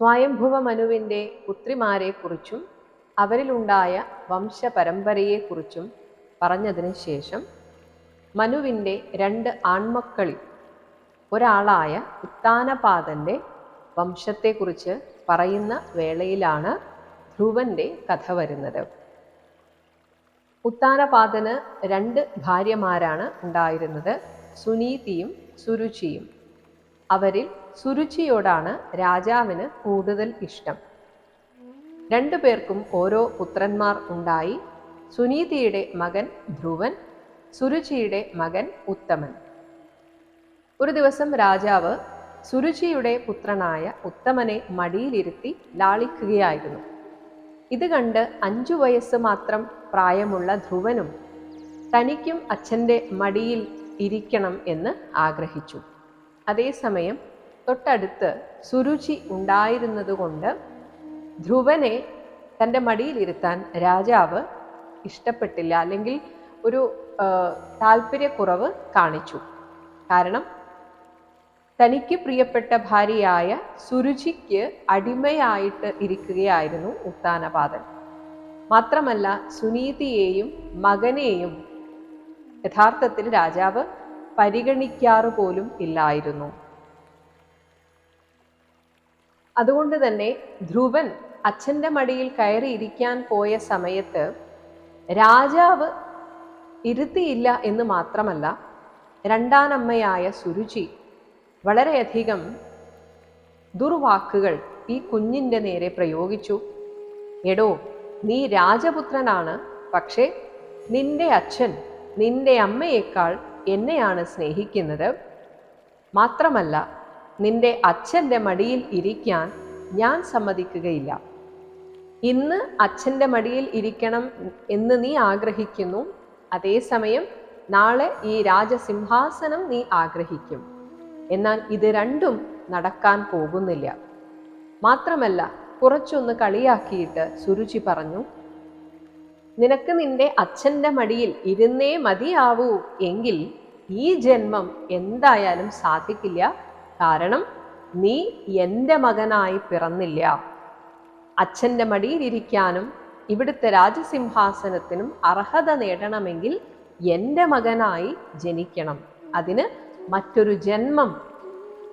സ്വയംഭുവ മനുവിന്റെ പുത്രിമാരെക്കുറിച്ചും അവരിലുണ്ടായ വംശപരമ്പരയെക്കുറിച്ചും പറഞ്ഞതിന് ശേഷം മനുവിന്റെ രണ്ട് ആൺമക്കളിൽ ഒരാളായ ഉത്താനപാദന്റെ വംശത്തെക്കുറിച്ച് പറയുന്ന വേളയിലാണ് ധ്രുവന്റെ കഥ വരുന്നത്. ഉത്താനപാദന് രണ്ട് ഭാര്യമാരാണ് ഉണ്ടായിരുന്നത്. സുനീതിയും സുരുചിയും. അവരിൽ സുരുചിയോടാണ് രാജാവിന് കൂടുതൽ ഇഷ്ടം. രണ്ടു പേർക്കും ഓരോ പുത്രന്മാർ ഉണ്ടായി. സുനീതിയുടെ മകൻ ധ്രുവൻ സുരുചിയുടെ മകൻ ഉത്തമൻ. ഒരു ദിവസം രാജാവ് സുരുചിയുടെ പുത്രനായ ഉത്തമനെ മടിയിലിരുത്തി ലാളിക്കുകയായിരുന്നു. ഇത് കണ്ട് അഞ്ചു വയസ്സ് മാത്രം പ്രായമുള്ള ധ്രുവനും തനിക്കും അച്ഛന്റെ മടിയിൽ ഇരിക്കണം എന്ന് ആഗ്രഹിച്ചു. അതേസമയം തൊട്ടടുത്ത് സുരുചി ഉണ്ടായിരുന്നതുകൊണ്ട് ധ്രുവനെ തന്റെ മടിയിലിരുത്താൻ രാജാവ് ഇഷ്ടപ്പെട്ടില്ല അല്ലെങ്കിൽ ഒരു താല്പര്യക്കുറവ് കാണിച്ചു. കാരണം തനിക്ക് പ്രിയപ്പെട്ട ഭാര്യയായ സുരുചിക്ക് അടിമയായിട്ട് ഇരിക്കുകയായിരുന്നു ഉത്താനപാതൻ മാത്രമല്ല സുനീതിയെയും മകനെയും യഥാർത്ഥത്തിൽ രാജാവ് പരിഗണിക്കാറ് പോലും ഇല്ലായിരുന്നു. അതുകൊണ്ട് തന്നെ ധ്രുവൻ അച്ഛന്റെ മടിയിൽ കയറിയിരിക്കാൻ പോയ സമയത്ത് രാജാവ് ഇരുത്തിയില്ല എന്ന് മാത്രമല്ല രണ്ടാനമ്മയായ സുരുചി വളരെയധികം ദുർവാക്കുകൾ ഈ കുഞ്ഞിന്റെ നേരെ പ്രയോഗിച്ചു. എടോ നീ രാജപുത്രനാണ് പക്ഷേ നിന്റെ അച്ഛൻ നിന്റെ അമ്മയേക്കാൾ എന്നെയാണ് സ്നേഹിക്കുന്നത്. മാത്രമല്ല നിന്റെ അച്ഛന്റെ മടിയിൽ ഇരിക്കാൻ ഞാൻ സമ്മതിക്കുകയില്ല. ഇന്ന് അച്ഛന്റെ മടിയിൽ ഇരിക്കണം എന്ന് നീ ആഗ്രഹിക്കുന്നു. അതേസമയം നാളെ ഈ രാജസിംഹാസനം നീ ആഗ്രഹിക്കും. എന്നാൽ ഇത് രണ്ടും നടക്കാൻ പോകുന്നില്ല. മാത്രമല്ല കുറച്ചൊന്ന് കളിയാക്കിയിട്ട് സുരുചി പറഞ്ഞു നിനക്ക് നിന്റെ അച്ഛന്റെ മടിയിൽ ഇരുന്നേ മതിയാവൂ. എങ്കിൽ ഈ ജന്മം എന്തായാലും സാധിക്കില്ല. കാരണം നീ എന്റെ മകനായി പിറന്നില്ല. അച്ഛന്റെ മടിയിലിരിക്കാനും ഇവിടുത്തെ രാജസിംഹാസനത്തിനും അർഹത നേടണമെങ്കിൽ എന്റെ മകനായി ജനിക്കണം. അതിന് മറ്റൊരു ജന്മം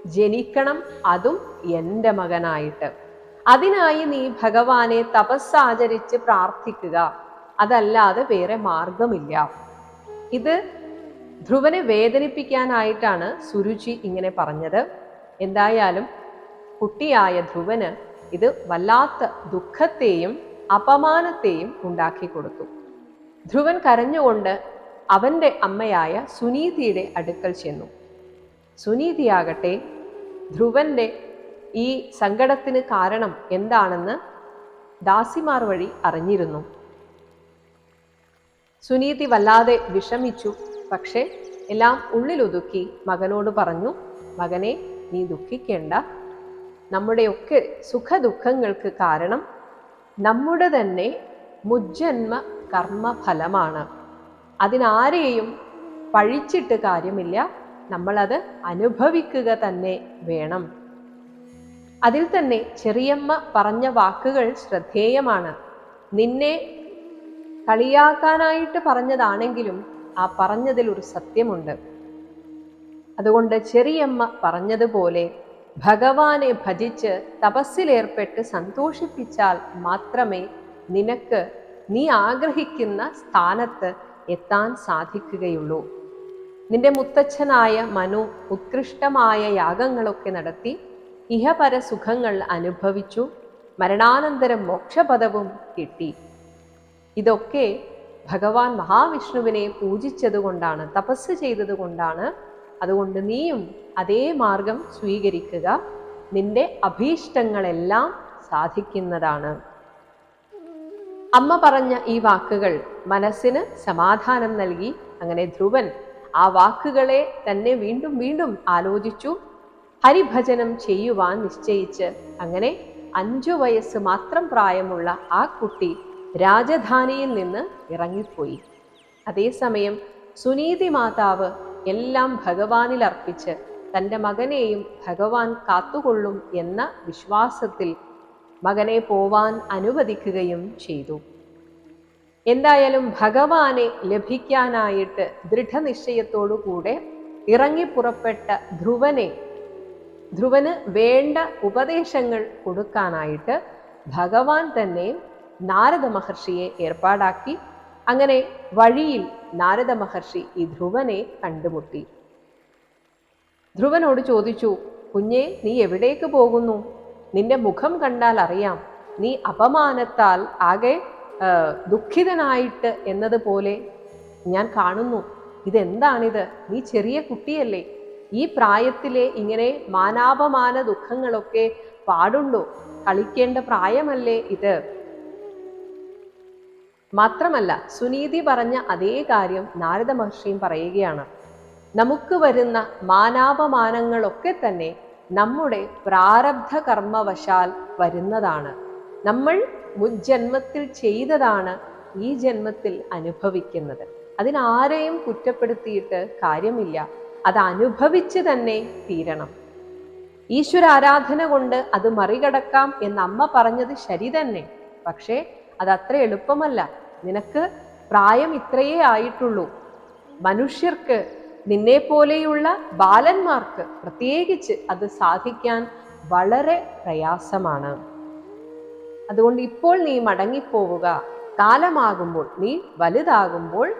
ജനിക്കണം അതും എന്റെ മകനായിട്ട്. അതിനായി നീ ഭഗവാനെ തപസ്സാചരിച്ച് പ്രാർത്ഥിക്കുക. അതല്ലാതെ വേറെ മാർഗമില്ല ഇത് ധ്രുവനെ വേദനിപ്പിക്കാനായിട്ടാണ് സുരുചി ഇങ്ങനെ പറഞ്ഞത്. എന്തായാലും കുട്ടിയായ ധ്രുവന് ഇത് വല്ലാത്ത ദുഃഖത്തെയും അപമാനത്തെയും ഉണ്ടാക്കി കൊടുത്തു. ധ്രുവൻ കരഞ്ഞുകൊണ്ട് അവന്റെ അമ്മയായ സുനീതിയുടെ അടുക്കൽ ചെന്നു. സുനീതിയാകട്ടെ ധ്രുവന്റെ ഈ സങ്കടത്തിന് കാരണം എന്താണെന്ന് ദാസിമാർ വഴി അറിഞ്ഞിരുന്നു. സുനീതി വല്ലാതെ വിഷമിച്ചു. പക്ഷേ എല്ലാം ഉള്ളിലൊതുക്കി മകനോട് പറഞ്ഞു മകനെ നീ ദുഃഖിക്കേണ്ട. നമ്മുടെയൊക്കെ സുഖദുഃഖങ്ങൾക്ക് കാരണം നമ്മുടെ തന്നെ മുജ്ജന്മ കർമ്മഫലമാണ്. അതിനാരെയും പഴിച്ചിട്ട് കാര്യമില്ല. നമ്മളത് അനുഭവിക്കുക തന്നെ വേണം. അതിൽ തന്നെ ചെറിയമ്മ പറഞ്ഞ വാക്കുകൾ ശ്രദ്ധേയമാണ്. നിന്നെ കളിയാക്കാനായിട്ട് പറഞ്ഞതാണെങ്കിലും ആ പറഞ്ഞതിൽ ഒരു സത്യമുണ്ട്. അതുകൊണ്ട് ചെറിയമ്മ പറഞ്ഞതുപോലെ ഭഗവാനെ ഭജിച്ച് തപസ്സിലേർപ്പെട്ട് സന്തോഷിപ്പിച്ചാൽ മാത്രമേ നിനക്ക് നീ ആഗ്രഹിക്കുന്ന സ്ഥാനത്ത് എത്താൻ സാധിക്കുകയുള്ളൂ. നിന്റെ മുത്തച്ഛനായ മനു ഉത്കൃഷ്ടമായ യാഗങ്ങളൊക്കെ നടത്തി ഇഹപര സുഖങ്ങൾ അനുഭവിച്ചു. മരണാനന്തരം മോക്ഷപദവും കിട്ടി. ഇതൊക്കെ ഭഗവാൻ മഹാവിഷ്ണുവിനെ പൂജിച്ചതുകൊണ്ടാണ് തപസ് ചെയ്തതുകൊണ്ടാണ് അതുകൊണ്ട് നീയും അതേ മാർഗം സ്വീകരിക്കുക. നിന്റെ അഭീഷ്ടങ്ങളെല്ലാം സാധിക്കുന്നതാണ്. അമ്മ പറഞ്ഞ ഈ വാക്കുകൾ മനസ്സിന് സമാധാനം നൽകി. അങ്ങനെ ധ്രുവൻ ആ വാക്കുകളെ തന്നെ വീണ്ടും വീണ്ടും ആലോചിച്ചു. ഹരിഭജനം ചെയ്യുവാൻ നിശ്ചയിച്ച്. അങ്ങനെ അഞ്ചു വയസ്സ് മാത്രം പ്രായമുള്ള ആ കുട്ടി രാജധാനിയിൽ നിന്ന് ഇറങ്ങിപ്പോയി. അതേസമയം സുനീതി മാതാവ് എല്ലാം ഭഗവാനിൽ അർപ്പിച്ച് തന്റെ മകനെയും ഭഗവാൻ കാത്തുകൊള്ളും എന്ന വിശ്വാസത്തിൽ മകനെ പോവാൻ അനുവദിക്കുകയും ചെയ്തു. എന്തായാലും ഭഗവാനെ ലഭിക്കാനായിട്ട് ദൃഢനിശ്ചയത്തോടുകൂടെ ഇറങ്ങിപ്പുറപ്പെട്ട ധ്രുവനെ ധ്രുവന് വേണ്ട ഉപദേശങ്ങൾ കൊടുക്കാനായിട്ട് ഭഗവാൻ തന്നെ നാരദ മഹർഷിയെ ഏർപ്പാടാക്കി അങ്ങനെ വഴിയിൽ നാരദ മഹർഷി ഈ ധ്രുവനെ കണ്ടുമുട്ടി. ധ്രുവനോട് ചോദിച്ചു കുഞ്ഞെ നീ എവിടേക്ക് പോകുന്നു? നിന്റെ മുഖം കണ്ടാൽ അറിയാം. നീ അപമാനത്താൽ ആകെ ദുഃഖിതനായിട്ട് എന്നതുപോലെ ഞാൻ കാണുന്നു. ഇതെന്താണിത്? നീ ചെറിയ കുട്ടിയല്ലേ. ഈ പ്രായത്തിലെ ഇങ്ങനെ മാനാപമാന ദുഃഖങ്ങളൊക്കെ പാടുണ്ടോ? കളിക്കേണ്ട പ്രായമല്ലേ ഇത്. മാത്രമല്ല സുനീതി പറഞ്ഞ അതേ കാര്യം നാരദ മഹർഷിയും പറയുകയാണ്. നമുക്ക് വരുന്ന മാനാപമാനങ്ങളൊക്കെ തന്നെ നമ്മുടെ പ്രാരബ്ധ കർമ്മവശാൽ വരുന്നതാണ്. നമ്മൾ മുജ്ജന്മത്തിൽ ചെയ്തതാണ് ഈ ജന്മത്തിൽ അനുഭവിക്കുന്നത്. അതിനാരെയും കുറ്റപ്പെടുത്തിയിട്ട് കാര്യമില്ല. അത് അനുഭവിച്ച് തന്നെ തീരണം. ഈശ്വര ആരാധന കൊണ്ട് അത് മറികടക്കാം എന്ന് അമ്മ പറഞ്ഞത് ശരി തന്നെ. പക്ഷേ അത് അത്ര എളുപ്പമല്ല. നിനക്ക് പ്രായം ഇത്രയേ ആയിട്ടുള്ളൂ. മനുഷ്യർക്ക് നിന്നെ പോലെയുള്ള ബാലന്മാർക്ക് പ്രത്യേകിച്ച് അത് സാധിക്കാൻ വളരെ പ്രയാസമാണ്. അതുകൊണ്ട് ഇപ്പോൾ നീ മടങ്ങിപ്പോവുക. കാലമാകുമ്പോൾ നീ വലുതാകുമ്പോൾ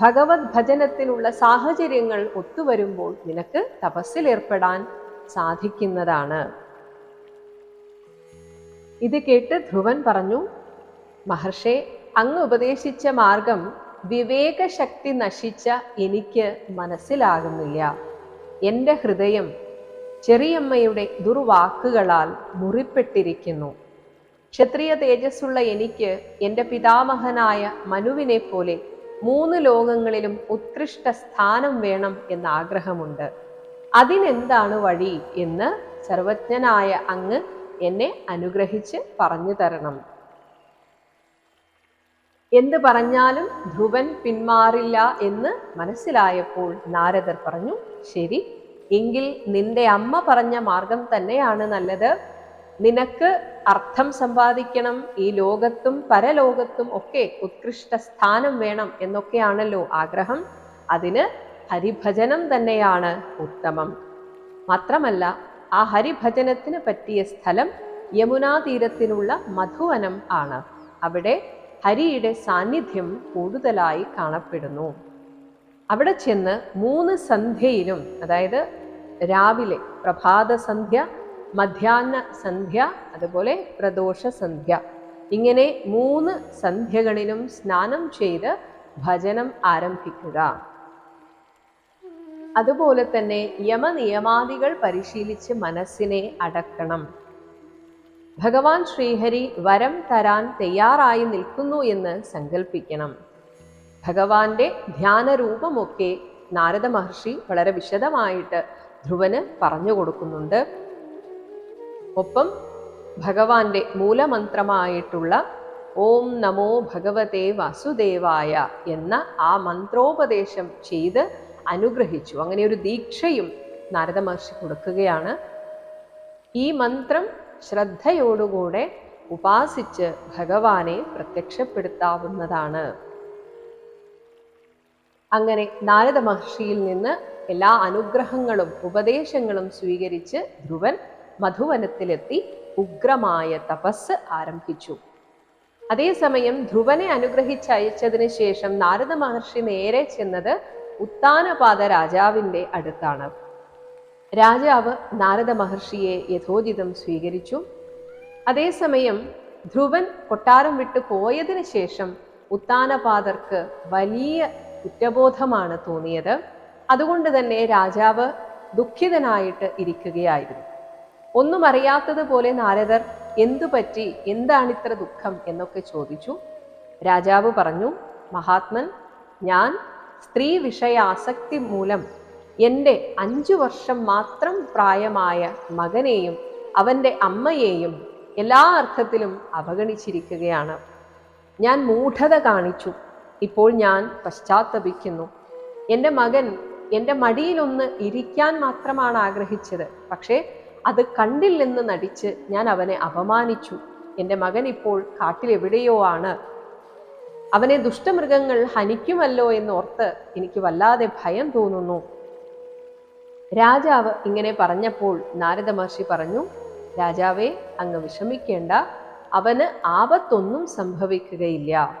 ഭഗവത് ഭജനത്തിനുള്ള സാഹചര്യങ്ങൾ ഒത്തുവരുമ്പോൾ നിനക്ക് തപസ്സിലേർപ്പെടാൻ സാധിക്കുന്നതാണ്. ഇത് കേട്ട് ധ്രുവൻ പറഞ്ഞു മഹർഷേ അങ്ങ് ഉപദേശിച്ച മാർഗം വിവേകശക്തി നശിച്ച എനിക്ക് മനസ്സിലാകുന്നില്ല. എന്റെ ഹൃദയം ചെറിയമ്മയുടെ ദുർവാക്കുകളാൽ മുറിപ്പെട്ടിരിക്കുന്നു. ക്ഷത്രിയ തേജസ്സുള്ള എനിക്ക് എന്റെ പിതാമഹനായ മനുവിനെ പോലെ മൂന്ന് ലോകങ്ങളിലും ഉത്കൃഷ്ട സ്ഥാനം വേണം എന്ന ആഗ്രഹമുണ്ട്. അതിനെന്താണ് വഴി എന്ന് സർവജ്ഞനായ അങ്ങ് എന്നെ അനുഗ്രഹിച്ച് പറഞ്ഞു തരണം. എന്ത് പറഞ്ഞാലും ധ്രുവൻ പിന്മാറില്ല എന്ന് മനസ്സിലായപ്പോൾ നാരദർ പറഞ്ഞു ശരി എങ്കിൽ നിന്റെ അമ്മ പറഞ്ഞ മാർഗം തന്നെയാണ് നല്ലത്. നിനക്ക് അർത്ഥം സമ്പാദിക്കണം ഈ ലോകത്തും പരലോകത്തും ഒക്കെ ഉത്കൃഷ്ട സ്ഥാനം വേണം എന്നൊക്കെയാണല്ലോ ആഗ്രഹം. അതിന് ഹരിഭജനം തന്നെയാണ് ഉത്തമം. മാത്രമല്ല ആ ഹരിഭജനത്തിന് പറ്റിയ സ്ഥലം യമുനാ തീരത്തിനുള്ള മധുവനം ആണ്. അവിടെ ഹരിയുടെ സാന്നിധ്യം കൂടുതലായി കാണപ്പെടുന്നു. അവിടെ ചെന്ന് മൂന്ന് സന്ധ്യയിലും അതായത് രാവിലെ പ്രഭാത സന്ധ്യ മധ്യാഹ്ന സന്ധ്യ അതുപോലെ പ്രദോഷ സന്ധ്യ ഇങ്ങനെ മൂന്ന് സന്ധ്യകളിലും സ്നാനം ചെയ്ത് ഭജനം ആരംഭിക്കുക. അതുപോലെ തന്നെ യമനിയമാദികൾ പരിശീലിച്ച് മനസ്സിനെ അടക്കണം. ഭഗവാൻ ശ്രീഹരി വരം തരാൻ തയ്യാറായി നിൽക്കുന്നു എന്ന് സങ്കല്പിക്കണം ഭഗവാന്റെ ധ്യാനരൂപമൊക്കെ നാരദ മഹർഷി വളരെ വിശദമായിട്ട് ധ്രുവന് പറഞ്ഞു കൊടുക്കുന്നുണ്ട്. ഒപ്പം ഭഗവാന്റെ മൂലമന്ത്രമായിട്ടുള്ള ഓം നമോ ഭഗവതേ വാസുദേവായ എന്ന ആ മന്ത്രോപദേശം ചെയ്ത് അനുഗ്രഹിച്ചു. അങ്ങനെ ഒരു ദീക്ഷയും നാരദ മഹർഷി കൊടുക്കുകയാണ്. ഈ മന്ത്രം ശ്രദ്ധയോടുകൂടെ ഉപാസിച്ച് ഭഗവാനെ പ്രത്യക്ഷപ്പെടുത്താവുന്നതാണ്. അങ്ങനെ നാരദ മഹർഷിയിൽ നിന്ന് എല്ലാ അനുഗ്രഹങ്ങളും ഉപദേശങ്ങളും സ്വീകരിച്ച് ധ്രുവൻ മധുവനത്തിലെത്തി ഉഗ്രമായ തപസ് ആരംഭിച്ചു. അതേസമയം ധ്രുവനെ അനുഗ്രഹിച്ചയച്ചതിന് ശേഷം നാരദ മഹർഷി നേരെ ചെന്നത് ഉത്താനപാത രാജാവിന്റെ അടുത്താണ്. രാജാവ് നാരദ മഹർഷിയെ യഥോചിതം സ്വീകരിച്ചു. അതേസമയം ധ്രുവൻ കൊട്ടാരം വിട്ടു പോയതിനു ശേഷം ഉത്താനപാതർക്ക് വലിയ കുറ്റബോധമാണ് തോന്നിയത്. അതുകൊണ്ട് തന്നെ രാജാവ് ദുഃഖിതനായിട്ട് ഇരിക്കുകയായിരുന്നു. ഒന്നും അറിയാത്തതുപോലെ നാരദർ എന്തു പറ്റി? എന്താണിത്ര ദുഃഖം? എന്നൊക്കെ ചോദിച്ചു. രാജാവ് പറഞ്ഞു മഹാത്മൻ ഞാൻ സ്ത്രീ വിഷയാസക്തി മൂലം എന്റെ അഞ്ചു വർഷം മാത്രം പ്രായമായ മകനെയും അവന്റെ അമ്മയെയും എല്ലാ അർത്ഥത്തിലും അവഗണിച്ചിരിക്കുകയാണ്. ഞാൻ മൂഢത കാണിച്ചു. ഇപ്പോൾ ഞാൻ പശ്ചാത്തപിക്കുന്നു. എന്റെ മകൻ എന്റെ മടിയിലൊന്ന് ഇരിക്കാൻ മാത്രമാണ് ആഗ്രഹിച്ചത്. പക്ഷേ അത് കണ്ടില്ലെന്ന് നടിച്ച് ഞാൻ അവനെ അപമാനിച്ചു. എന്റെ മകൻ ഇപ്പോൾ കാട്ടിലെവിടെയോ ആണ്. അവനെ ദുഷ്ടമൃഗങ്ങൾ ഹനിക്കുമല്ലോ എന്നോർത്ത് എനിക്ക് വല്ലാതെ ഭയം തോന്നുന്നു. രാജാവ് ഇങ്ങനെ പറഞ്ഞപ്പോൾ നാരദ മഹർഷി പറഞ്ഞു രാജാവേ അങ്ങ് വിഷമിക്കേണ്ട. അവന് ആപത്തൊന്നും സംഭവിക്കുകയില്ല.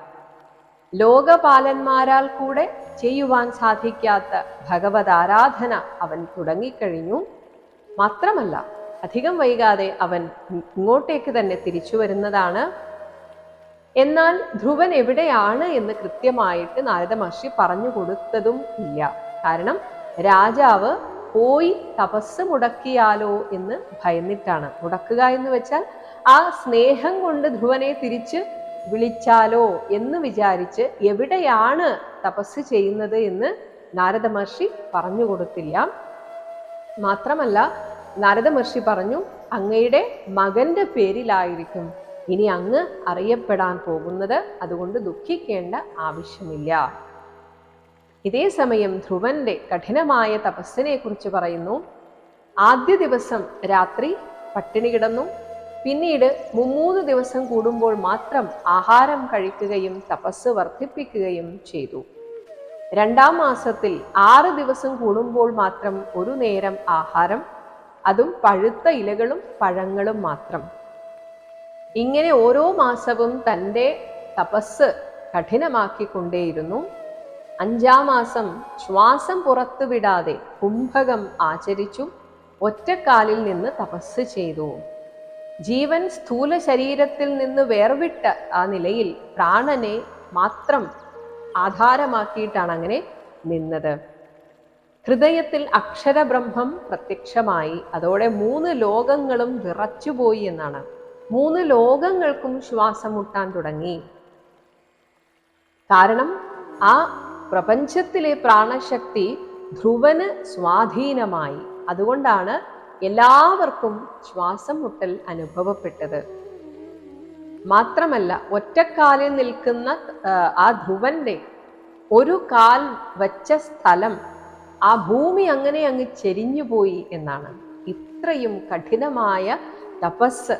ലോകപാലന്മാരാൽ കൂടെ ചെയ്യുവാൻ സാധിക്കാത്ത ഭഗവത് ആരാധന അവൻ തുടങ്ങിക്കഴിഞ്ഞു. മാത്രമല്ല അധികം വൈകാതെ അവൻ ഇങ്ങോട്ടേക്ക് തന്നെ തിരിച്ചു വരുന്നതാണ്. എന്നാൽ ധ്രുവൻ എവിടെയാണ് എന്ന് കൃത്യമായിട്ട് നാരദ മഹർഷി പറഞ്ഞു കൊടുത്തതും ഇല്ല. കാരണം രാജാവ് പോയി തപസ് മുടക്കിയാലോ എന്ന് ഭയന്നിട്ടാണ്. മുടക്കുക എന്ന് വെച്ചാൽ ആ സ്നേഹം കൊണ്ട് ധ്രുവനെ തിരിച്ച് വിളിച്ചാലോ എന്ന് വിചാരിച്ച് എവിടെയാണ് തപസ് ചെയ്യുന്നത് എന്ന് നാരദ മഹർഷി പറഞ്ഞു കൊടുത്തില്ല. മാത്രമല്ല നാരദ മഹർഷി പറഞ്ഞു അങ്ങയുടെ മകന്റെ പേരിലായിരിക്കും ഇനി അങ്ങ് അറിയപ്പെടാൻ പോകുന്നത്. അതുകൊണ്ട് ദുഃഖിക്കേണ്ട ആവശ്യമില്ല. ഇതേ സമയം ധ്രുവന്റെ കഠിനമായ തപസ്സിനെ കുറിച്ച് പറയുന്നു. ആദ്യ ദിവസം രാത്രി പട്ടിണി കിടന്നു. പിന്നീട് മുമ്മൂന്ന് ദിവസം കൂടുമ്പോൾ മാത്രം ആഹാരം കഴിക്കുകയും തപസ് വർദ്ധിപ്പിക്കുകയും ചെയ്തു. രണ്ടാം മാസത്തിൽ ആറ് ദിവസം കൂടുമ്പോൾ മാത്രം ഒരു നേരം ആഹാരം അതും പഴുത്ത ഇലകളും പഴങ്ങളും മാത്രം. ഇങ്ങനെ ഓരോ മാസവും തന്റെ തപസ് കഠിനമാക്കിക്കൊണ്ടേയിരുന്നു. അഞ്ചാം മാസം ശ്വാസം പുറത്തുവിടാതെ കുംഭകം ആചരിച്ചു ഒറ്റക്കാലിൽ നിന്ന് തപസ് ചെയ്തു. ജീവൻ സ്ഥൂല ശരീരത്തിൽ നിന്ന് വേർവിട്ട ആ നിലയിൽ പ്രാണനെ മാത്രം ആധാരമാക്കിയിട്ടാണ് അങ്ങനെ നിന്നത്. ഹൃദയത്തിൽ അക്ഷരബ്രഹ്മം പ്രത്യക്ഷമായി. അതോടെ മൂന്ന് ലോകങ്ങളും വിറച്ചുപോയി എന്നാണ്. മൂന്ന് ലോകങ്ങൾക്കും ശ്വാസം മുട്ടാൻ തുടങ്ങി. കാരണം ആ പ്രപഞ്ചത്തിലെ പ്രാണശക്തി ധ്രുവന് സ്വാധീനമായി. അതുകൊണ്ടാണ് എല്ലാവർക്കും ശ്വാസം മുട്ടൽ അനുഭവപ്പെട്ടത്. മാത്രമല്ല ഒറ്റക്കാലിൽ നിൽക്കുന്ന ആ ധ്രുവന്റെ ഒരു കാൽ വച്ച സ്ഥലം ആ ഭൂമി അങ്ങനെ അങ്ങ് ചെരിഞ്ഞുപോയി എന്നാണ്. ഇത്രയും കഠിനമായ തപസ്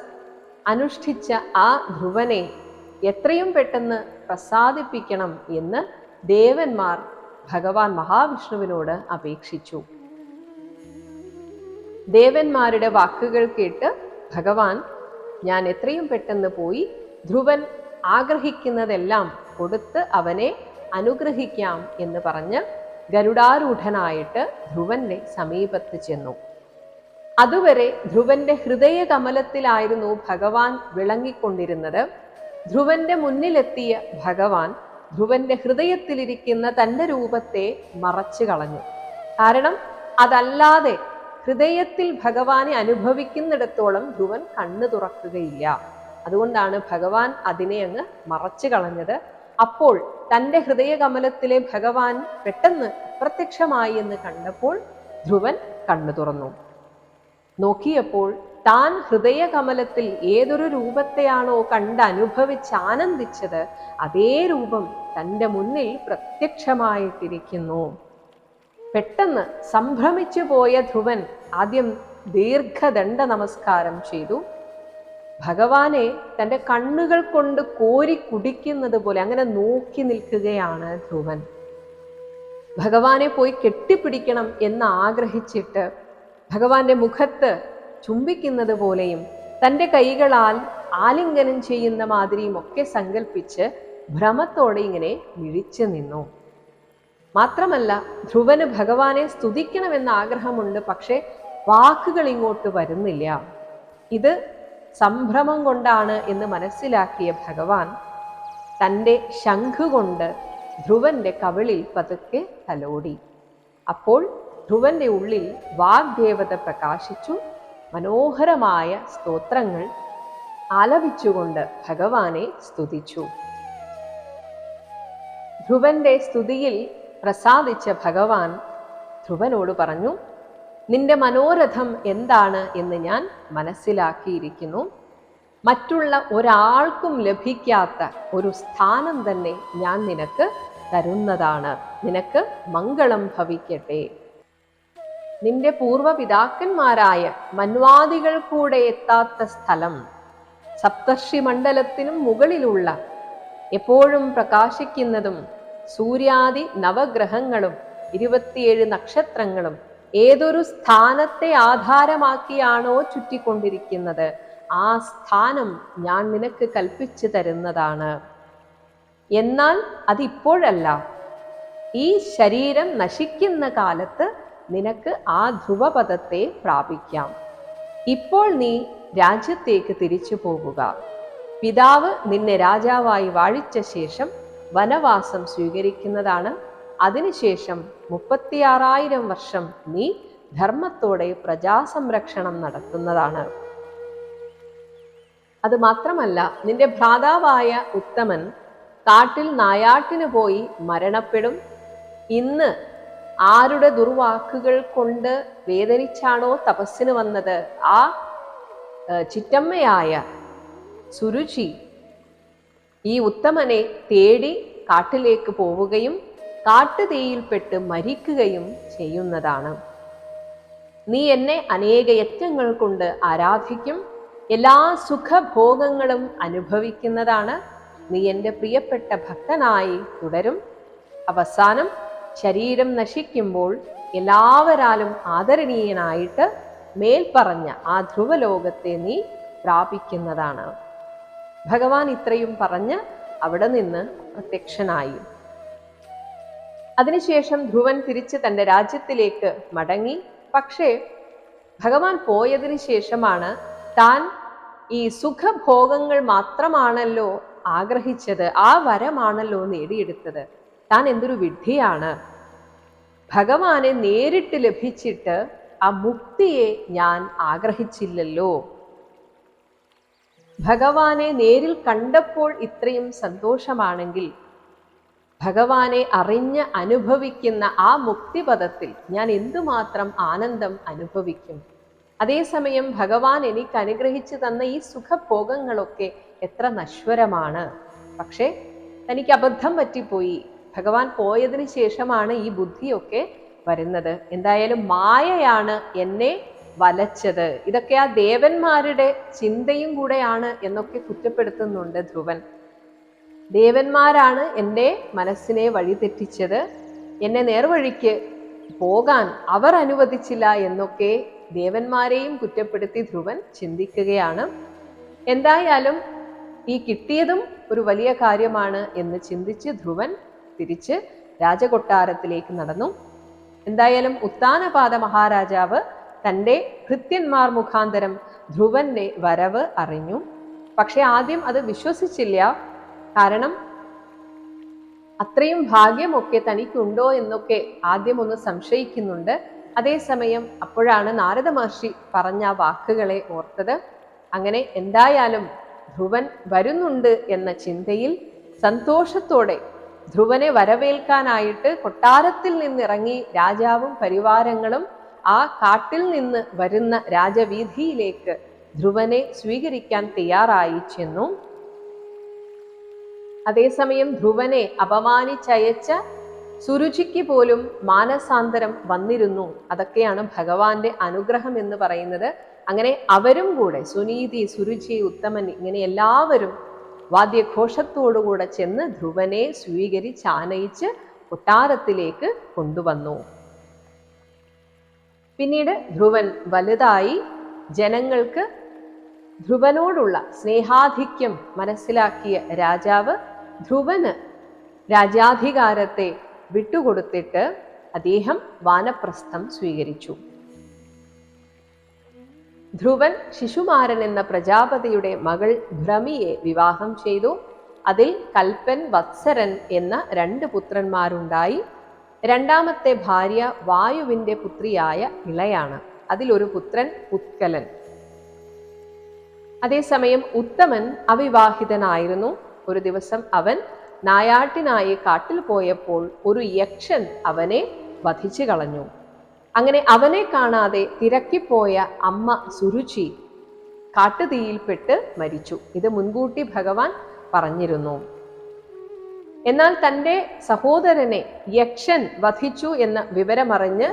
അനുഷ്ഠിച്ച ആ ധ്രുവനെ എത്രയും പെട്ടെന്ന് പ്രസാദിപ്പിക്കണം എന്ന് ദേവന്മാർ ഭഗവാൻ മഹാവിഷ്ണുവിനോട് അപേക്ഷിച്ചു. ദേവന്മാരുടെ വാക്കുകൾ കേട്ട് ഭഗവാൻ ഞാൻ എത്രയും പെട്ടെന്ന് പോയി ധ്രുവൻ ആഗ്രഹിക്കുന്നതെല്ലാം കൊടുത്ത് അവനെ അനുഗ്രഹിക്കാം എന്ന് പറഞ്ഞ് ഗരുഡാരൂഢനായിട്ട് ധ്രുവന്റെ സമീപത്ത് ചെന്നു. അതുവരെ ധ്രുവന്റെ ഹൃദയ കമലത്തിലായിരുന്നു ഭഗവാൻ വിളങ്ങിക്കൊണ്ടിരുന്നത്. ധ്രുവന്റെ മുന്നിലെത്തിയ ഭഗവാൻ ധ്രുവന്റെ ഹൃദയത്തിലിരിക്കുന്ന തന്റെ രൂപത്തെ മറച്ചു കളഞ്ഞു. കാരണം അതല്ലാതെ ഹൃദയത്തിൽ ഭഗവാനെ അനുഭവിക്കുന്നിടത്തോളം ധ്രുവൻ കണ്ണു തുറക്കുകയില്ല. അതുകൊണ്ടാണ് ഭഗവാൻ അതിനെ അങ്ങ് മറച്ചു കളഞ്ഞത്. അപ്പോൾ തന്റെ ഹൃദയകമലത്തിലെ ഭഗവാൻ പെട്ടെന്ന് അപ്രത്യക്ഷമായി എന്ന് കണ്ടപ്പോൾ ധ്രുവൻ കണ്ണു തുറന്നു. നോക്കിയപ്പോൾ താൻ ഹൃദയകമലത്തിൽ ഏതൊരു രൂപത്തെയാണോ കണ്ട് അനുഭവിച്ച് ആനന്ദിച്ചത് അതേ രൂപം തന്റെ മുന്നിൽ പ്രത്യക്ഷമായിട്ടിരിക്കുന്നു. പെട്ടെന്ന് സംഭ്രമിച്ചു പോയ ധ്രുവൻ ആദ്യം ദീർഘദണ്ഡ നമസ്കാരം ചെയ്തു. ഭഗവാനെ തന്റെ കണ്ണുകൾ കൊണ്ട് കോരി കുടിക്കുന്നത് പോലെ അങ്ങനെ നോക്കി നിൽക്കുകയാണ് ധ്രുവൻ. ഭഗവാനെ പോയി കെട്ടിപ്പിടിക്കണം എന്ന് ആഗ്രഹിച്ചിട്ട് ഭഗവാന്റെ മുഖത്ത് ചുംബിക്കുന്നത് പോലെയും തന്റെ കൈകളാൽ ആലിംഗനം ചെയ്യുന്ന മാതിരിയും ഒക്കെ സങ്കല്പിച്ച് ഭ്രമത്തോടെ ഇങ്ങനെ മിഴിച്ചു നിന്നു. മാത്രമല്ല ധ്രുവന് ഭഗവാനെ സ്തുതിക്കണമെന്ന ആഗ്രഹമുണ്ട് പക്ഷേ വാക്കുകൾ ഇങ്ങോട്ട് വരുന്നില്ല. ഇത് സംഭ്രമം കൊണ്ടാണ് എന്ന് മനസ്സിലാക്കിയ ഭഗവാൻ തന്റെ ശംഖുകൊണ്ട് ധ്രുവന്റെ കവിളിൽ പതുക്കെ തലോടി. അപ്പോൾ ധ്രുവന്റെ ഉള്ളിൽ വാഗ്ദേവത പ്രകാശിച്ചു. മനോഹരമായ സ്തോത്രങ്ങൾ ആലപിച്ചുകൊണ്ട് ഭഗവാനെ സ്തുതിച്ചു. ധ്രുവന്റെ സ്തുതിയിൽ പ്രസാദിച്ച ഭഗവാൻ ധ്രുവനോട് പറഞ്ഞു നിന്റെ മനോരഥം എന്താണ് എന്ന് ഞാൻ മനസ്സിലാക്കിയിരിക്കുന്നു. മറ്റുള്ള ഒരാൾക്കും ലഭിക്കാത്ത ഒരു സ്ഥാനം തന്നെ ഞാൻ നിനക്ക് തരുന്നതാണ്. നിനക്ക് മംഗളം ഭവിക്കട്ടെ. നിന്റെ പൂർവപിതാക്കന്മാരായ മന്വാദികൾ കൂടെ എത്താത്ത സ്ഥലം സപ്തർഷി മണ്ഡലത്തിനും മുകളിലുള്ള എപ്പോഴും പ്രകാശിക്കുന്നതും സൂര്യാദി നവഗ്രഹങ്ങളും ഇരുപത്തിയേഴ് നക്ഷത്രങ്ങളും ഏതൊരു സ്ഥാനത്തെ ആധാരമാക്കിയാണോ ചുറ്റിക്കൊണ്ടിരിക്കുന്നത്? ആ സ്ഥാനം ഞാൻ നിനക്ക് കൽപ്പിച്ചു തരുന്നതാണ്. എന്നാൽ അതിപ്പോഴല്ല. ഈ ശരീരം നശിക്കുന്ന കാലത്ത് നിനക്ക് ആ ധ്രുവപദത്തെ പ്രാപിക്കാം. ഇപ്പോൾ നീ രാജ്യത്തേക്ക് തിരിച്ചു പോകുക. പിതാവ് നിന്നെ രാജാവായി വാഴിച്ച ശേഷം വനവാസം സ്വീകരിക്കുന്നതാണ്. അതിനുശേഷം മുപ്പത്തിയാറായിരം വർഷം നീ ധർമ്മത്തോടെ പ്രജാസംരക്ഷണം നടത്തുന്നതാണ്. അത് മാത്രമല്ല നിന്റെ ഭ്രാതാവായ ഉത്തമൻ കാട്ടിൽ നായാട്ടിന് പോയി മരണപ്പെടും. ഇന്ന് ആരുടെ ദുർവാക്കുകൾ കൊണ്ട് വേദനിച്ചാണോ തപസ്സിന് വന്നത്? ആ ചിറ്റമ്മയായ സുരുചി ഈ ഉത്തമനെ തേടി കാട്ടിലേക്ക് പോവുകയും കാട്ടുതീയിൽപ്പെട്ട് മരിക്കുകയും ചെയ്യുന്നതാണ്. നീ എന്നെ അനേക യജ്ഞങ്ങൾ കൊണ്ട് ആരാധിക്കും. എല്ലാ സുഖഭോഗങ്ങളും അനുഭവിക്കുന്നതാണ്. നീ എന്റെ പ്രിയപ്പെട്ട ഭക്തനായി തുടരും. അവസാനം ശരീരം നശിക്കുമ്പോൾ എല്ലാവരാലും ആദരണീയനായിട്ട് മേൽപ്പറഞ്ഞ ആ ധ്രുവലോകത്തെ നീ പ്രാപിക്കുന്നതാണ്. ഭഗവാൻ ഇത്രയും പറഞ്ഞ് അവിടെ നിന്ന് പ്രത്യക്ഷനായി. അതിനുശേഷം ധ്രുവൻ തിരിച്ച് തന്റെ രാജ്യത്തിലേക്ക് മടങ്ങി. പക്ഷേ ഭഗവാൻ പോയതിനു ശേഷമാണ് താൻ ഈ സുഖഭോഗങ്ങൾ മാത്രമാണല്ലോ ആഗ്രഹിച്ചത് ആ വരമാണല്ലോ നേടിയെടുത്തത്. താൻ എന്തൊരു വിഡ്ഢിയാണ്. ഭഗവാനെ നേരിട്ട് ലഭിച്ചിട്ട് ആ മുക്തിയെ ഞാൻ ആഗ്രഹിച്ചില്ലല്ലോ. ഭഗവാനെ നേരിൽ കണ്ടപ്പോൾ ഇത്രയും സന്തോഷമാണെങ്കിൽ ഭഗവാനെ അറിഞ്ഞ് അനുഭവിക്കുന്ന ആ മുക്തിപദത്തിൽ ഞാൻ എന്തുമാത്രം ആനന്ദം അനുഭവിക്കും. അതേസമയം ഭഗവാൻ എനിക്ക് അനുഗ്രഹിച്ചു തന്ന ഈ സുഖഭോഗങ്ങളൊക്കെ എത്ര നശ്വരമാണ്. പക്ഷേ തനിക്ക് അബദ്ധം പറ്റിപ്പോയി. ഭഗവാൻ പോയതിന് ശേഷമാണ് ഈ ബുദ്ധിയൊക്കെ വരുന്നത്. എന്തായാലും മായയാണ് എന്നെ വലച്ചത്. ഇതൊക്കെ ആ ദേവന്മാരുടെ ചിന്തയും കൂടെയാണ് എന്നൊക്കെ കുറ്റപ്പെടുത്തുന്നുണ്ട് ധ്രുവൻ. ദേവന്മാരാണ് എന്റെ മനസ്സിനെ വഴിതെറ്റിച്ചത്. എന്നെ നേർവഴിക്ക് പോകാൻ അവർ അനുവദിച്ചില്ല എന്നൊക്കെ ദേവന്മാരെയും കുറ്റപ്പെടുത്തി ധ്രുവൻ ചിന്തിക്കുകയാണ്. എന്തായാലും ഈ കിട്ടിയതും ഒരു വലിയ കാര്യമാണ് എന്ന് ചിന്തിച്ച് ധ്രുവൻ തിരിച്ച് രാജകൊട്ടാരത്തിലേക്ക് നടന്നു. എന്തായാലും ഉത്താനപാത മഹാരാജാവ് തന്റെ കൃത്യന്മാർ മുഖാന്തരം ധ്രുവന്റെ വരവ് അറിഞ്ഞു. പക്ഷെ ആദ്യം അത് വിശ്വസിച്ചില്ല. കാരണം അത്രയും ഭാഗ്യമൊക്കെ തനിക്കുണ്ടോ എന്നൊക്കെ ആദ്യം ഒന്ന് സംശയിക്കുന്നുണ്ട്. അതേസമയം അപ്പോഴാണ് നാരദ മഹർഷി പറഞ്ഞ വാക്കുകളെ ഓർത്തത്. അങ്ങനെ എന്തായാലും ധ്രുവൻ വരുന്നുണ്ട് എന്ന ചിന്തയിൽ സന്തോഷത്തോടെ ധ്രുവനെ വരവേൽക്കാനായിട്ട് കൊട്ടാരത്തിൽ നിന്നിറങ്ങി രാജാവും പരിവാരങ്ങളും ആ കാട്ടിൽ നിന്ന് വരുന്ന രാജവീഥിയിലേക്ക് ധ്രുവനെ സ്വീകരിക്കാൻ തയ്യാറായി ചെന്നു. അതേസമയം ധ്രുവനെ അപമാനിച്ചയച്ച സുരുചിക്ക് പോലും മാനസാന്തരം വന്നിരുന്നു. അതൊക്കെയാണ് ഭഗവാന്റെ അനുഗ്രഹം എന്ന് പറയുന്നത്. അങ്ങനെ അവരും കൂടെ സുനീതി സുരുചി ഉത്തമൻ ഇങ്ങനെ എല്ലാവരും വാദ്യഘോഷത്തോടുകൂടെ ചെന്ന് ധ്രുവനെ സ്വീകരിച്ച് ആനയിച്ച് കൊട്ടാരത്തിലേക്ക് കൊണ്ടുവന്നു. പിന്നീട് ധ്രുവൻ വലുതായി ജനങ്ങൾക്ക് ധ്രുവനോടുള്ള സ്നേഹാധിക്യം മനസ്സിലാക്കിയ രാജാവ് ധ്രുവന് രാജാധികാരത്തെ വിട്ടുകൊടുത്തിട്ട് അദ്ദേഹം വാനപ്രസ്ഥം സ്വീകരിച്ചു. ധ്രുവൻ ശിശുമാരൻ എന്ന പ്രജാപതിയുടെ മകൾ ഭ്രമിയെ വിവാഹം ചെയ്തു. അതിൽ കൽപ്പൻ വത്സരൻ എന്ന രണ്ട് പുത്രന്മാരുണ്ടായി. രണ്ടാമത്തെ ഭാര്യ വായുവിന്റെ പുത്രിയായ ഇളയാണ്. അതിലൊരു പുത്രൻ ഉത്കലൻ. അതേസമയം ഉത്തമൻ അവിവാഹിതനായിരുന്നു. ഒരു ദിവസം അവൻ നായാട്ടിനായി കാട്ടിൽ പോയപ്പോൾ ഒരു യക്ഷൻ അവനെ വധിച്ചു കളഞ്ഞു. അങ്ങനെ അവനെ കാണാതെ തിരക്കിപ്പോയ അമ്മ സുരുചി കാട്ടുതീയിൽപ്പെട്ട് മരിച്ചു. ഇത് മുൻകൂട്ടി ഭഗവാൻ പറഞ്ഞിരുന്നു. എന്നാൽ തന്റെ സഹോദരനെ യക്ഷൻ വധിച്ചു എന്ന വിവരമറിഞ്ഞ്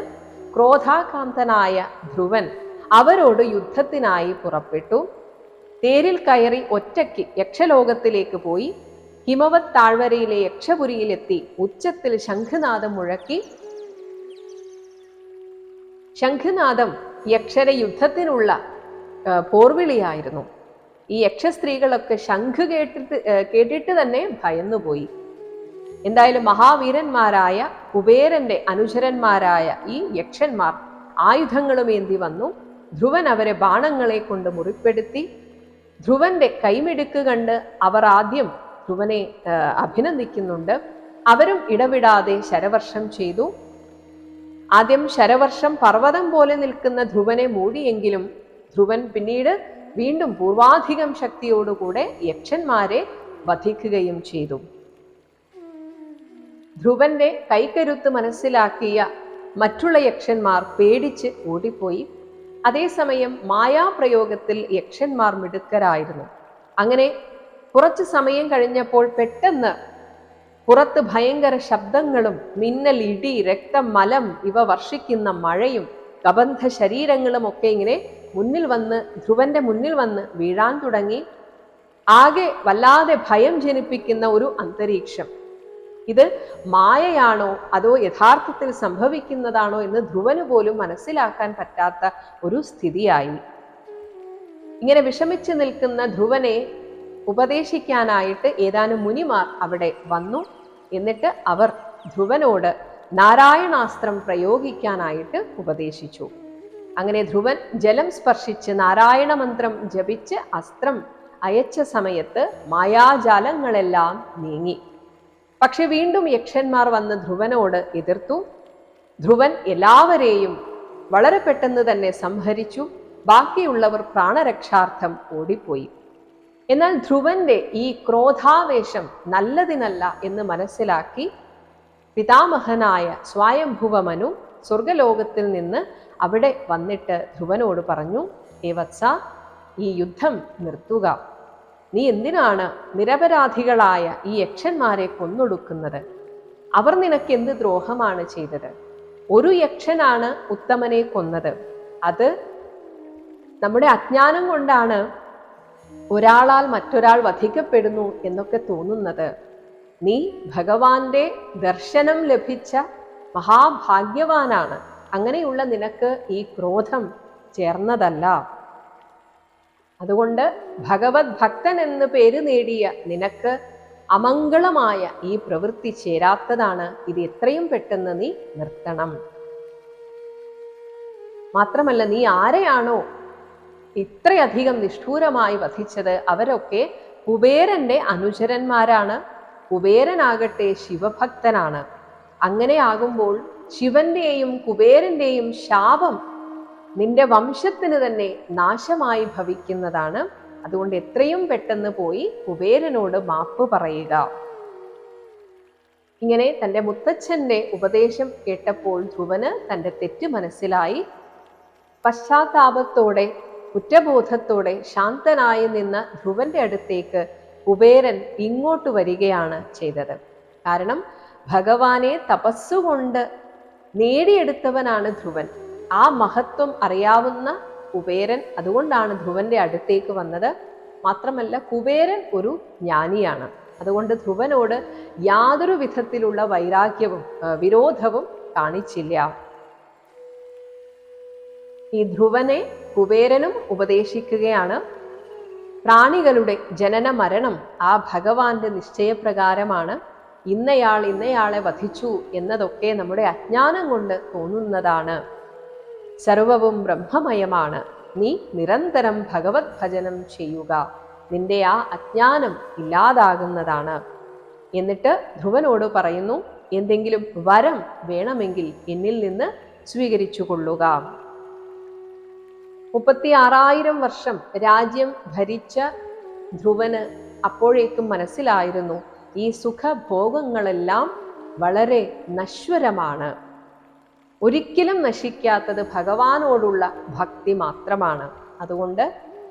ക്രോധാകാന്തനായ ധ്രുവൻ അവരോട് യുദ്ധത്തിനായി പുറപ്പെട്ടു. തേരിൽ കയറി ഒറ്റയ്ക്ക് യക്ഷലോകത്തിലേക്ക് പോയി. ഹിമവത് താഴ്വരയിലെ യക്ഷപുരിയിലെത്തി. ഉച്ചത്തിൽ ശംഖുനാഥം മുഴക്കി ശംഖുനാദം യക്ഷര യുദ്ധത്തിനുള്ള പോർവിളിയായിരുന്നു. ഈ യക്ഷസ്ത്രീകളൊക്കെ ശംഖ് കേട്ടിട്ട് കേട്ടിട്ട് തന്നെ ഭയന്നുപോയി. എന്തായാലും മഹാവീരന്മാരായ കുബേരന്റെ അനുചരന്മാരായ ഈ യക്ഷന്മാർ ആയുധങ്ങളുമേന്തി വന്നു. ധ്രുവൻ അവരെ ബാണങ്ങളെ കൊണ്ട് മുറിപ്പെടുത്തി. ധ്രുവന്റെ കൈമിടുക്ക് കണ്ട് അവർ ആദ്യം ധ്രുവനെ അഭിനന്ദിക്കുന്നുണ്ട്. അവരും ഇടവിടാതെ ശരവർഷം ചെയ്തു. ആദ്യം ശരവർഷം പർവതം പോലെ നിൽക്കുന്ന ധ്രുവനെ മൂടിയെങ്കിലും ധ്രുവൻ പിന്നീട് വീണ്ടും പൂർവാധികം ശക്തിയോടുകൂടെ യക്ഷന്മാരെ വധിക്കുകയും ചെയ്തു. ധ്രുവന്റെ കൈക്കരുത്ത് മനസ്സിലാക്കിയ മറ്റുള്ള യക്ഷന്മാർ പേടിച്ച് ഓടിപ്പോയി. അതേസമയം മായാപ്രയോഗത്തിൽ യക്ഷന്മാർ മിടുക്കരായിരുന്നു. അങ്ങനെ കുറച്ചു സമയം കഴിഞ്ഞപ്പോൾ പെട്ടെന്ന് പുറത്ത് ഭയങ്കര ശബ്ദങ്ങളും മിന്നൽ ഇടി രക്തം മലം ഇവ വർഷിക്കുന്ന മഴയും കബന്ധ ശരീരങ്ങളും ഒക്കെ ഇങ്ങനെ മുന്നിൽ വന്ന് ധ്രുവന്റെ മുന്നിൽ വന്ന് വീഴാൻ തുടങ്ങി. ആകെ വല്ലാതെ ഭയം ജനിപ്പിക്കുന്ന ഒരു അന്തരീക്ഷം. ഇത് മായയാണോ? അതോ യഥാർത്ഥത്തിൽ സംഭവിക്കുന്നതാണോ എന്ന് ധ്രുവന് പോലും മനസ്സിലാക്കാൻ പറ്റാത്ത ഒരു സ്ഥിതിയായി. ഇങ്ങനെ വിഷമിച്ചു നിൽക്കുന്ന ധ്രുവനെ ഉപദേശിക്കാനായിട്ട് ഏതാനും മുനിമാർ അവിടെ വന്നു. എന്നിട്ട് അവർ ധ്രുവനോട് നാരായണാസ്ത്രം പ്രയോഗിക്കാനായിട്ട് ഉപദേശിച്ചു. അങ്ങനെ ധ്രുവൻ ജലം സ്പർശിച്ച് നാരായണ മന്ത്രം ജപിച്ച് അസ്ത്രം അയച്ച സമയത്ത് മായാജാലങ്ങളെല്ലാം നീങ്ങി. പക്ഷെ വീണ്ടും യക്ഷന്മാർ വന്ന് ധ്രുവനോട് എതിർത്തു. ധ്രുവൻ എല്ലാവരെയും വളരെ പെട്ടെന്ന് തന്നെ സംഹരിച്ചു. ബാക്കിയുള്ളവർ പ്രാണരക്ഷാർത്ഥം ഓടിപ്പോയി. എന്നാൽ ധ്രുവന്റെ ഈ ക്രോധാവേശം നല്ലതിനല്ല എന്ന് മനസ്സിലാക്കി പിതാമഹനായ സ്വയംഭുവമനു സ്വർഗലോകത്തിൽ നിന്ന് അവിടെ വന്നിട്ട് ധ്രുവനോട് പറഞ്ഞു ഏ വത്സ ഈ യുദ്ധം നിർത്തുക. നീ എന്തിനാണ് നിരപരാധികളായ ഈ യക്ഷന്മാരെ കൊന്നൊടുക്കുന്നത്? അവർ നിനക്ക് എന്ത് ദ്രോഹമാണ് ചെയ്തത്? ഒരു യക്ഷനാണ് ഉത്തമനെ കൊന്നത്. അത് നമ്മുടെ അജ്ഞാനം കൊണ്ടാണ് ഒരാളാൽ മറ്റൊരാൾ വധിക്കപ്പെടുന്നു എന്നൊക്കെ തോന്നുന്നത്. നീ ഭഗവാന്റെ ദർശനം ലഭിച്ച മഹാഭാഗ്യവാനാണ്. അങ്ങനെയുള്ള നിനക്ക് ഈ ക്രോധം ചേർന്നതല്ല. അതുകൊണ്ട് ഭഗവത് ഭക്തൻ എന്ന് പേര് നേടിയ നിനക്ക് അമംഗളമായ ഈ പ്രവൃത്തി ചേരാത്തതാണ്. ഇത് എത്രയും പെട്ടെന്ന് നീ നിർത്തണം. മാത്രമല്ല നീ ആരെയാണോ ഇത്രയധികം നിഷ്ഠൂരമായി വധിച്ചത് അവരൊക്കെ കുബേരന്റെ അനുചരന്മാരാണ്. കുബേരനാകട്ടെ ശിവഭക്തനാണ്. അങ്ങനെയാകുമ്പോൾ ശിവന്റെയും കുബേരന്റെയും ശാപം നിന്റെ വംശത്തിന് തന്നെ നാശമായി ഭവിക്കുന്നതാണ്. അതുകൊണ്ട് എത്രയും പെട്ടെന്ന് പോയി കുബേരനോട് മാപ്പ് പറയുക. ഇങ്ങനെ തന്റെ മുത്തച്ഛന്റെ ഉപദേശം കേട്ടപ്പോൾ ധ്രുവന് തന്റെ തെറ്റ് മനസ്സിലായി. പശ്ചാത്താപത്തോടെ കുറ്റബോധത്തോടെ ശാന്തനായി നിന്ന ധ്രുവന്റെ അടുത്തേക്ക് കുബേരൻ ഇങ്ങോട്ട് വരികയാണ് ചെയ്തത്. കാരണം ഭഗവാനെ തപസ്സുകൊണ്ട് നേടിയെടുത്തവനാണ് ധ്രുവൻ. ആ മഹത്വം അറിയാവുന്ന കുബേരൻ അതുകൊണ്ടാണ് ധ്രുവന്റെ അടുത്തേക്ക് വന്നത്. മാത്രമല്ല കുബേരൻ ഒരു ജ്ഞാനിയാണ്. അതുകൊണ്ട് ധ്രുവനോട് യാതൊരു വിധത്തിലുള്ള വൈരാഗ്യവും വിരോധവും കാണിച്ചില്ല. ഈ ധ്രുവനെ കുബേരനും ഉപദേശിക്കുകയാണ്. പ്രാണികളുടെ ജനന മരണം ആ ഭഗവാന്റെ നിശ്ചയപ്രകാരമാണ്. ഇന്നയാൾ ഇന്നയാളെ വധിച്ചു എന്നതൊക്കെ നമ്മുടെ അജ്ഞാനം കൊണ്ട് തോന്നുന്നതാണ്. സർവവും ബ്രഹ്മമയമാണ്. നീ നിരന്തരം ഭഗവത് ഭജനം ചെയ്യുക. നിന്റെ ആ അജ്ഞാനം ഇല്ലാതാകുന്നതാണ്. എന്നിട്ട് ധ്രുവനോട് പറയുന്നു എന്തെങ്കിലും വരം വേണമെങ്കിൽ എന്നിൽ നിന്ന് സ്വീകരിച്ചു കൊള്ളുക മുപ്പത്തി ആറായിരം വർഷം രാജ്യം ഭരിച്ച ധ്രുവന് അപ്പോഴേക്കും മനസ്സിലായിരുന്നു ഈ സുഖഭോഗങ്ങളെല്ലാം വളരെ നശ്വരമാണ്. ഒരിക്കലും നശിക്കാത്തത് ഭഗവാനോടുള്ള ഭക്തി മാത്രമാണ്. അതുകൊണ്ട്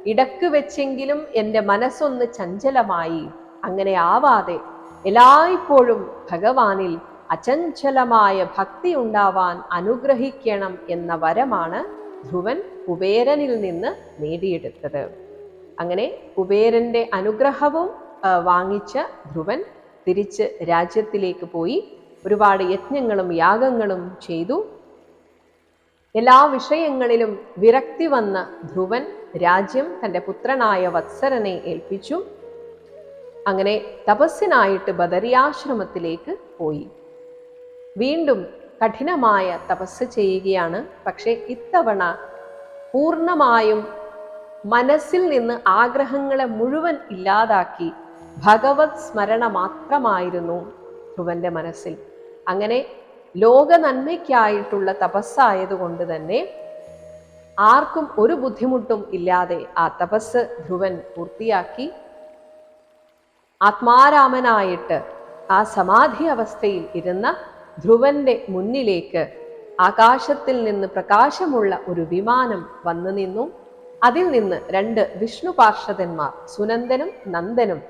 ഇടയ്ക്ക് വെച്ചെങ്കിലും എന്റെ മനസ്സൊന്ന് ചഞ്ചലമായി അങ്ങനെ ആവാതെ എല്ലായ്പ്പോഴും ഭഗവാനിൽ അചഞ്ചലമായ ഭക്തി ഉണ്ടാവാൻ അനുഗ്രഹിക്കണം എന്ന വരമാണ് ധ്രുവൻ കുബേരനിൽ നിന്ന് നേടിയെടുത്തത്. അങ്ങനെ കുബേരന്റെ അനുഗ്രഹവും വാങ്ങിച്ച ധ്രുവൻ തിരിച്ച് രാജ്യത്തിലേക്ക് പോയി ഒരുപാട് യജ്ഞങ്ങളും യാഗങ്ങളും ചെയ്തു. എല്ലാ വിഷയങ്ങളിലും വിരക്തി വന്ന ധ്രുവൻ രാജ്യം തന്റെ പുത്രനായ വത്സരനെ ഏൽപ്പിച്ചു. അങ്ങനെ തപസ്സിനായിട്ട് ബദരിയാശ്രമത്തിലേക്ക് പോയി. വീണ്ടും കഠിനമായ തപസ് ചെയ്യുകയാണ്. പക്ഷേ ഇത്തവണ പൂർണമായും മനസ്സിൽ നിന്ന് ആഗ്രഹങ്ങളെ മുഴുവൻ ഇല്ലാതാക്കി ഭഗവത് സ്മരണ മാത്രമായിരുന്നു ധ്രുവന്റെ മനസ്സിൽ. അങ്ങനെ ലോക നന്മയ്ക്കായിട്ടുള്ള തപസ്സായതുകൊണ്ട് തന്നെ ആർക്കും ഒരു ബുദ്ധിമുട്ടും ഇല്ലാതെ ആ തപസ് ധ്രുവൻ പൂർത്തിയാക്കി ആത്മാരാമനായിട്ട് ആ സമാധി അവസ്ഥയിൽ ഇരുന്ന ധ്രുവന്റെ മുന്നിലേക്ക് ആകാശത്തിൽ നിന്ന് പ്രകാശമുള്ള ഒരു വിമാനം വന്നു നിന്നു. അതിൽ നിന്ന് രണ്ട് വിഷ്ണു പാർഷദന്മാർ സുനന്ദനും നന്ദനും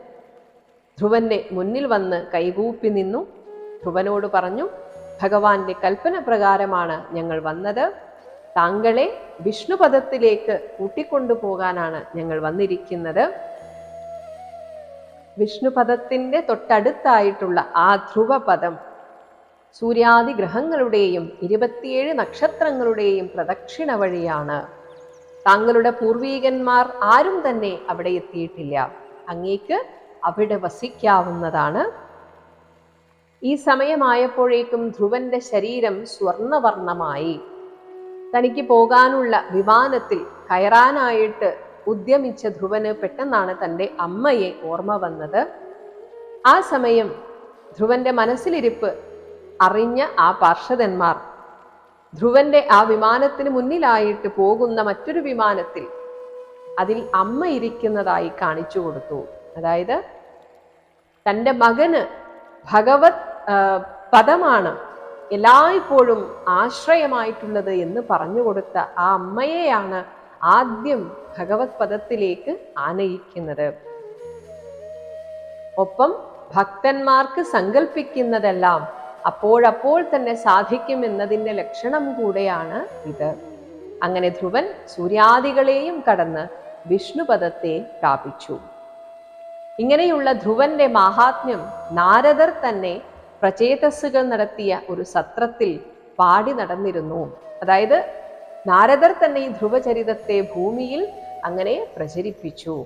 ധ്രുവന്റെ മുന്നിൽ വന്ന് കൈകൂപ്പി നിന്നു. ധ്രുവനോട് പറഞ്ഞു ഭഗവാന്റെ കൽപ്പന പ്രകാരമാണ് ഞങ്ങൾ വന്നത്. താങ്കളെ വിഷ്ണുപദത്തിലേക്ക് കൂട്ടിക്കൊണ്ടുപോകാനാണ് ഞങ്ങൾ വന്നിരിക്കുന്നത്. വിഷ്ണുപദത്തിന്റെ തൊട്ടടുത്തായിട്ടുള്ള ആ ധ്രുവപദം സൂര്യാദി ഗ്രഹങ്ങളുടെയും ഇരുപത്തിയേഴ് നക്ഷത്രങ്ങളുടെയും പ്രദക്ഷിണ വഴിയാണ്. താങ്കളുടെ പൂർവീകന്മാർ ആരും തന്നെ അവിടെ എത്തിയിട്ടില്ല. അങ്ങേക്ക് അവിടെ വസിക്കാവുന്നതാണ്. ഈ സമയമായപ്പോഴേക്കും ധ്രുവന്റെ ശരീരം സ്വർണവർണമായി. തനിക്ക് പോകാനുള്ള വിമാനത്തിൽ കയറാനായിട്ട് ഉദ്യമിച്ച ധ്രുവന് പെട്ടെന്നാണ് തന്റെ അമ്മയെ ഓർമ്മ വന്നത്. ആ സമയം ധ്രുവന്റെ മനസ്സിലിരിപ്പ് അറിഞ്ഞ ആ പാർഷദന്മാർ. ധ്രുവന്റെ ആ വിമാനത്തിന് മുന്നിലായിട്ട് പോകുന്ന മറ്റൊരു വിമാനത്തിൽ അതിൽ അമ്മ ഇരിക്കുന്നതായി കാണിച്ചു കൊടുത്തു. അതായത് തന്റെ മകന് ഭഗവത് പദമാണ് എല്ലായ്പ്പോഴും ആശ്രയമായിട്ടുള്ളത് എന്ന് പറഞ്ഞു കൊടുത്ത ആ അമ്മയെയാണ് ആദ്യം ഭഗവത് പദത്തിലേക്ക് ആനയിക്കുന്നത്. ഒപ്പം ഭക്തന്മാർക്ക് സങ്കല്പിക്കുന്നതെല്ലാം അപ്പോഴപ്പോൾ തന്നെ സാധിക്കും എന്നതിന്റെ ലക്ഷണം കൂടെയാണ് ഇത്. അങ്ങനെ ധ്രുവൻ സൂര്യാദികളെയും കടന്ന് വിഷ്ണുപദത്തെ പ്രാപിച്ചു. ഇങ്ങനെയുള്ള ധ്രുവന്റെ മാഹാത്മ്യം നാരദർ തന്നെ പ്രചേതസ്സുകൾ നടത്തിയ ഒരു സത്രത്തിൽ പാടി നടന്നിരുന്നു. അതായത് നാരദർ തന്നെ ഈ ധ്രുവചരിതത്തെ ഭൂമിയിൽ അങ്ങനെ പ്രചരിപ്പിച്ചു.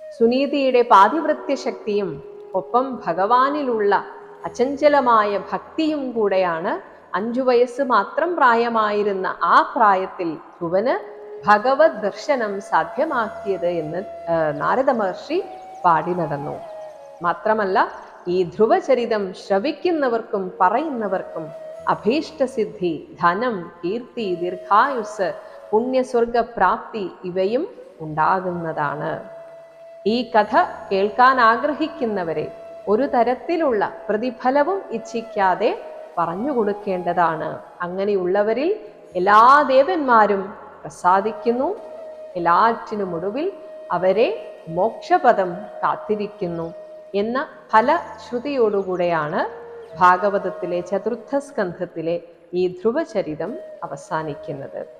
സുനീതിയുടെ പാതിവൃത്യ ശക്തിയും ഒപ്പം ഭഗവാനിലുള്ള അചഞ്ചലമായ ഭക്തിയും കൂടെയാണ് അഞ്ചു വയസ്സ് മാത്രം പ്രായമായിരുന്ന ആ പ്രായത്തിൽ ധ്രുവന് ഭഗവത് ദർശനം സാധ്യമാക്കിയത് എന്ന് നാരദ മഹർഷി പാടി നടന്നു. മാത്രമല്ല ഈ ധ്രുവചരിതം ശ്രവിക്കുന്നവർക്കും പറയുന്നവർക്കും അഭീഷ്ടസിദ്ധി ധനം കീർത്തി ദീർഘായുസ് പുണ്യസ്വർഗപ്രാപ്തി ഇവയും ഉണ്ടാകുന്നതാണ്. ഈ കഥ കേൾക്കാൻ ആഗ്രഹിക്കുന്നവരെ ഒരു തരത്തിലുള്ള പ്രതിഫലവും ഇച്ഛിക്കാതെ പറഞ്ഞു കൊടുക്കേണ്ടതാണ്. അങ്ങനെയുള്ളവരിൽ എല്ലാ ദേവന്മാരും പ്രസാദിക്കുന്നു. എല്ലാറ്റിനും ഒടുവിൽ അവരെ മോക്ഷപദം കാത്തിരിക്കുന്നു എന്ന ഫല ഫലശ്രുതിയോടുകൂടെയാണ് ഭാഗവതത്തിലെ ചതുർത്ഥ സ്കന്ധത്തിലെ ഈ ധ്രുവചരിതം അവസാനിക്കുന്നത്.